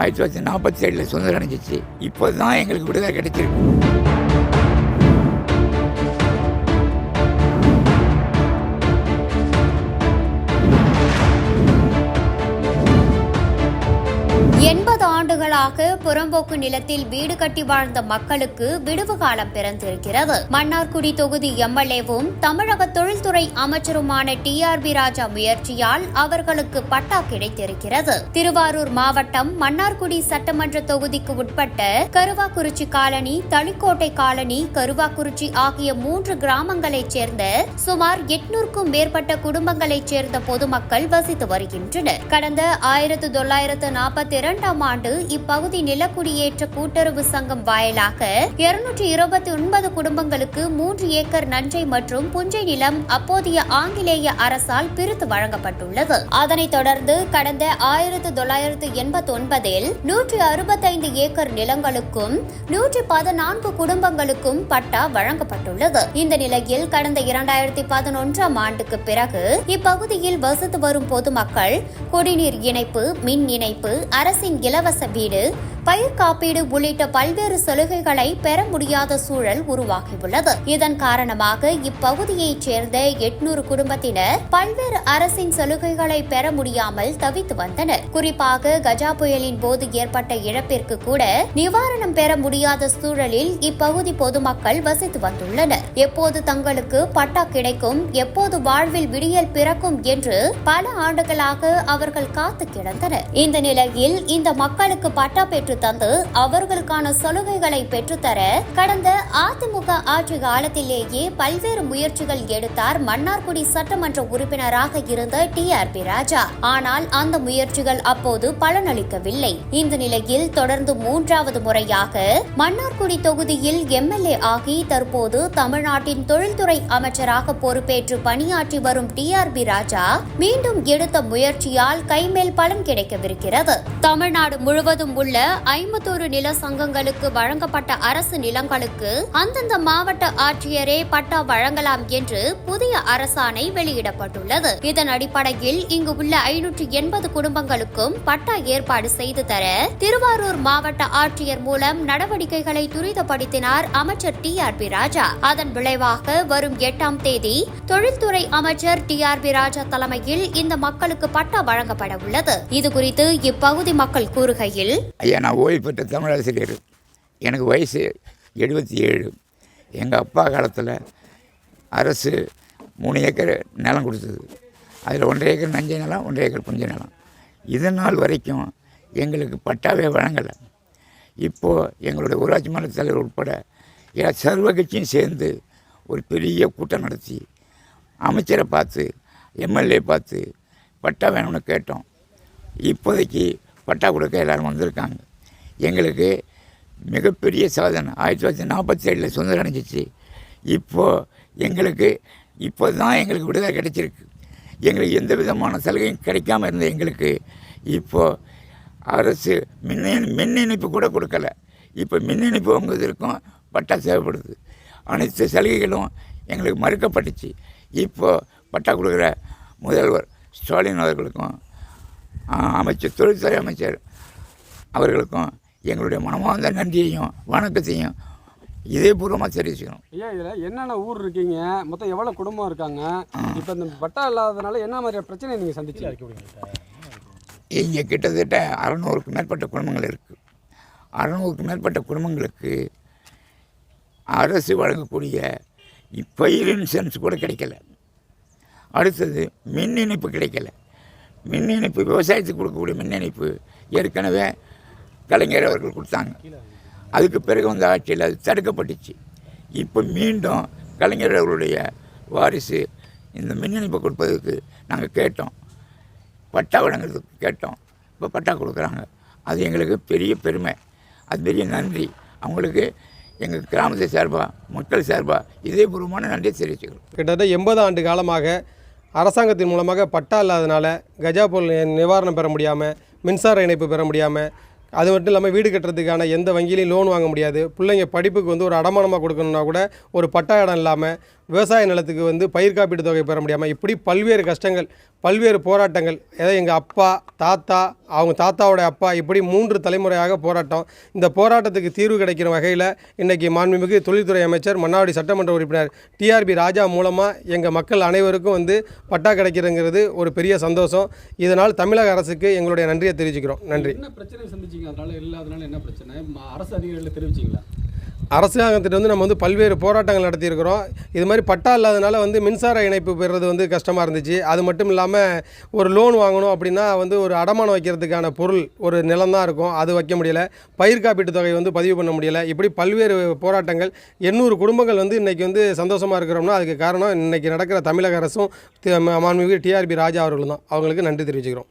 ஆயிரத்தி தொள்ளாயிரத்தி நாற்பத்தி ஏழில் சுதந்திரம் அடைஞ்சிச்சு. இப்போ தான் எங்களுக்கு விடுதலை கிடைச்சிருக்கு. ஆண்டுகளாக புறம்போக்கு நிலத்தில் வீடு கட்டி வாழ்ந்த மக்களுக்கு விடுவு காலம் பிறந்திருக்கிறது. மன்னார்குடி தொகுதி எம்எல்ஏவும் தமிழக தொழில்துறை அமைச்சருமான டி ஆர் பி ராஜா முயற்சியால் அவர்களுக்கு பட்டா கிடைத்திருக்கிறது. திருவாரூர் மாவட்டம் மன்னார்குடி சட்டமன்ற தொகுதிக்கு உட்பட்ட கருவாக்குறிச்சி காலனி தளிக்கோட்டை காலனி கருவாக்குறிச்சி ஆகிய மூன்று கிராமங்களைச் சேர்ந்த சுமார் எட்நூறுக்கும் மேற்பட்ட குடும்பங்களைச் சேர்ந்த பொதுமக்கள் வசித்து வருகின்றனர். கடந்த ஆயிரத்து தொள்ளாயிரத்து நாற்பத்தி இரண்டாம் ஆண்டு இப்பகுதி நிலக்குடியேற்ற கூட்டுறவு சங்கம் வாயிலாக இருநூற்றி இருபத்தி ஒன்பது குடும்பங்களுக்கு மூன்று ஏக்கர் நஞ்சை மற்றும் புஞ்சை நிலம் அப்போதைய ஆங்கிலேய அரசால் பிரித்து வழங்கப்பட்டுள்ளது. அதனைத் தொடர்ந்து கடந்த ஆயிரத்து தொள்ளாயிரத்து எண்பத்தி ஒன்பதில் நூற்றி அறுபத்தைந்து ஏக்கர் நிலங்களுக்கும் நூற்றி பதினான்கு குடும்பங்களுக்கும் பட்டா வழங்கப்பட்டுள்ளது. இந்த நிலையில் கடந்த இரண்டாயிரத்தி பதினொன்றாம் ஆண்டுக்கு பிறகு இப்பகுதியில் வசித்து வரும் பொதுமக்கள் குடிநீர் இணைப்பு மின் இணைப்பு அரசின் இலவச வீடு 있는 பயிர் காப்பீடு உள்ளிட்ட பல்வேறு சலுகைகளை பெற முடியாத சூழல் உருவாகியுள்ளது. இதன் காரணமாக இப்பகுதியைச் சேர்ந்த எட்நூறு குடும்பத்தினர் பல்வேறு அரசின் சலுகைகளை பெற முடியாமல் தவித்து வந்தனர். குறிப்பாக கஜா புயலின் போது ஏற்பட்ட இழப்பிற்கு கூட நிவாரணம் பெற முடியாத சூழலில் இப்பகுதி பொதுமக்கள் வசித்து வந்துள்ளனர். எப்போது தங்களுக்கு பட்டா கிடைக்கும் எப்போது வாழ்வில் விடியல் பிறக்கும் என்று பல ஆண்டுகளாக அவர்கள் காத்து கிடந்தனர். இந்த நிலையில் இந்த மக்களுக்கு பட்டா பெற்று தந்து அவர்களுக்கான சலுகைகளை பெற்றுத்தர கடந்த அதிமுக ஆட்சி காலத்திலேயே பல்வேறு முயற்சிகள் எடுத்தார் மன்னார்குடி சட்டமன்ற உறுப்பினராக இருந்த டி ஆர் பி ராஜா. ஆனால் அந்த முயற்சிகள் அப்போது பலனளிக்கவில்லை. இந்த நிலையில் தொடர்ந்து மூன்றாவது முறையாக மன்னார்குடி தொகுதியில் எம்எல்ஏ ஆகி தற்போது தமிழ்நாட்டின் தொழில்துறை அமைச்சராக பொறுப்பேற்று பணியாற்றி வரும் டி ஆர் பி ராஜா மீண்டும் எடுத்த முயற்சியால் கைமேல் பலன் கிடைக்கவிருக்கிறது. தமிழ்நாடு முழுவதும் உள்ள ஐம்பத்தோரு நில சங்கங்களுக்கு வழங்கப்பட்ட அரசு நிலங்களுக்கு அந்தந்த மாவட்ட ஆட்சியரே பட்டா வழங்கலாம் என்று புதிய அரசாணை வெளியிடப்பட்டுள்ளது. இதன் அடிப்படையில் இங்கு உள்ள ஐநூற்று எண்பது குடும்பங்களுக்கும் பட்டா ஏற்பாடு செய்து தர திருவாரூர் மாவட்ட ஆட்சியர் மூலம் நடவடிக்கைகளை துரிதப்படுத்தினார் அமைச்சர் டி ஆர் பி ராஜா. அதன் விளைவாக வரும் எட்டாம் தேதி தொழில்துறை அமைச்சர் டி ஆர் பி ராஜா தலைமையில் இந்த மக்களுக்கு பட்டா வழங்கப்பட உள்ளது இது குறித்து இப்பகுதி மக்கள் கூறுகையில் ஐயா நான் ஓய்வு பெற்ற தமிழாசிரியர். எனக்கு வயசு எழுபத்தி ஏழு. எங்கள் அப்பா காலத்தில் அரசு மூணு ஏக்கர் நிலம் கொடுத்தது. அதில் ஒன்றரை ஏக்கர் நஞ்சை நிலம் ஒன்றரை ஏக்கர் புஞ்ச நிலம். இது நாள் வரைக்கும் எங்களுக்கு பட்டாவே வழங்கலை. இப்போது எங்களுடைய ஊராட்சி மன்ற தலைவர் உட்பட எல்லா சர்வ கட்சியும் சேர்ந்து ஒரு பெரிய கூட்டம் நடத்தி அமைச்சரை பார்த்து எம்எல்ஏ பார்த்து பட்டா வேணும்னு கேட்டோம். இப்போதைக்கு பட்டா கொடுக்க எல்லோரும் வந்திருக்காங்க. எங்களுக்கு மிகப்பெரிய சாதனை. ஆயிரத்தி தொள்ளாயிரத்தி நாற்பத்தி ஏழில் சுதந்திரம் அடைஞ்சிச்சு. இப்போது எங்களுக்கு இப்போ தான் எங்களுக்கு விடுதலை கிடைச்சிருக்கு. எங்களுக்கு எந்த விதமான சலுகையும் கிடைக்காம இருந்த எங்களுக்கு இப்போது அரசு மின் மின் இணைப்பு கூட கொடுக்கல. இப்போ மின் இணைப்பு வாங்குவதற்கும் பட்டா தேவைப்படுது. அனைத்து சலுகைகளும் எங்களுக்கு மறுக்கப்பட்டுச்சு. இப்போது பட்டா கொடுக்குற முதல்வர் ஸ்டாலின் அவர்களுக்கும் அமைச்சர் தொழில்துறை அமைச்சர் அவர்களுக்கும் எங்களுடைய மனமார்ந்த நன்றியையும் வணக்கத்தையும் இதேபூர்வமாக தெரிவிச்சுக்கணும். ஐயா இதில் என்னென்ன ஊர் இருக்கீங்க? மொத்தம் எவ்வளோ குடும்பம் இருக்காங்க? இப்போ இந்த பட்டா இல்லாததுனால என்ன மாதிரியான பிரச்சனை நீங்கள் சந்திச்சு இங்கே கிட்டத்தட்ட அறநூறுக்கு மேற்பட்ட குடும்பங்கள் இருக்குது அறநூறுக்கு மேற்பட்ட குடும்பங்களுக்கு அரசு வழங்கக்கூடிய பயிர் இன்சூரன்ஸ் கூட கிடைக்கல. அடுத்தது மின் இணைப்பு கிடைக்கல. மின் இணைப்பு விவசாயத்துக்கு கொடுக்கக்கூடிய மின் இணைப்பு ஏற்கனவே கலைஞர் அவர்கள் கொடுத்தாங்க. அதுக்கு பிறகு வந்த ஆட்சியில் அது தடுக்கப்பட்டுச்சு. இப்போ மீண்டும் கலைஞர் அவர்களுடைய வாரிசு இந்த மின் இணைப்பு கொடுப்பதற்கு நாங்கள் கேட்டோம். பட்டா வழங்குறதுக்கு கேட்டோம். இப்போ பட்டா கொடுக்குறாங்க. அது எங்களுக்கு பெரிய பெருமை. அது பெரிய நன்றி. அவங்களுக்கு எங்கள் கிராமத்தை சார்பாக மக்கள் சார்பாக இதேபூர்வமான நன்றியை தெரிவிச்சுக்கிறோம். கிட்டத்தட்ட எண்பது ஆண்டு காலமாக அரசாங்கத்தின் மூலமாக பட்டா இல்லாதனால கஜா புயல் நிவாரணம் பெற முடியாமல் மின்சார இணைப்பு பெற முடியாமல் அது மட்டும் இல்லாமல் வீடு கட்டுறதுக்கான எந்த வங்கியிலையும் லோன் வாங்க முடியாது. பிள்ளைங்க படிப்புக்கு வந்து ஒரு அடமானமாக கொடுக்கணுன்னா கூட ஒரு பட்டா இடம் இல்லாமல் விவசாய நிலத்துக்கு வந்து பயிர் காப்பீட்டு தொகை பெற முடியாமல் இப்படி பல்வேறு கஷ்டங்கள் பல்வேறு போராட்டங்கள். ஏதாவது எங்கள் அப்பா தாத்தா அவங்க தாத்தாவோட அப்பா இப்படி மூன்று தலைமுறையாக போராட்டம். இந்த போராட்டத்துக்கு தீர்வு கிடைக்கிற வகையில் இன்றைக்கி மாண்புமிகு தொழில்துறை அமைச்சர் மன்னாடி சட்டமன்ற உறுப்பினர் டிஆர்பி ராஜா மூலமாக எங்கள் மக்கள் அனைவருக்கும் வந்து பட்டா கிடைக்கிறதுங்கிறது ஒரு பெரிய சந்தோஷம். இதனால் தமிழக அரசுக்கு எங்களுடைய நன்றியை தெரிவிச்சுக்கிறோம். நன்றி. என்ன பிரச்சனை சந்திச்சிங்க? அதனால இல்லாதனால என்ன பிரச்சனை? அரசு அதிகாரிகள் தெரிவிச்சிங்களா? அரசாங்கத்திட்ட வந்து நம்ம வந்து பல்வேறு போராட்டங்கள் நடத்தியிருக்கிறோம். இது மாதிரி பட்டா இல்லாதனால வந்து மின்சார இணைப்பு பெறுறது வந்து கஷ்டமாக இருந்துச்சு. அது மட்டும் இல்லாமல் ஒரு லோன் வாங்கணும் அப்படின்னா வந்து ஒரு அடமானம் வைக்கிறதுக்கான பொருள் ஒரு நிலம் தான் இருக்கும். அது வைக்க முடியல. பயிர் காப்பீட்டு தொகை வந்து பதிவு பண்ண முடியலை. இப்படி பல்வேறு போராட்டங்கள் எண்ணூறு குடும்பங்கள் வந்து இன்றைக்கி வந்து சந்தோஷமாக இருக்கிறோம்னா அதுக்கு காரணம் இன்றைக்கி நடக்கிற தமிழக அரசும் மாண்புமிகு டிஆர்பி ராஜா அவர்களும் தான். அவங்களுக்கு நன்றி தெரிவிச்சுக்கிறோம்.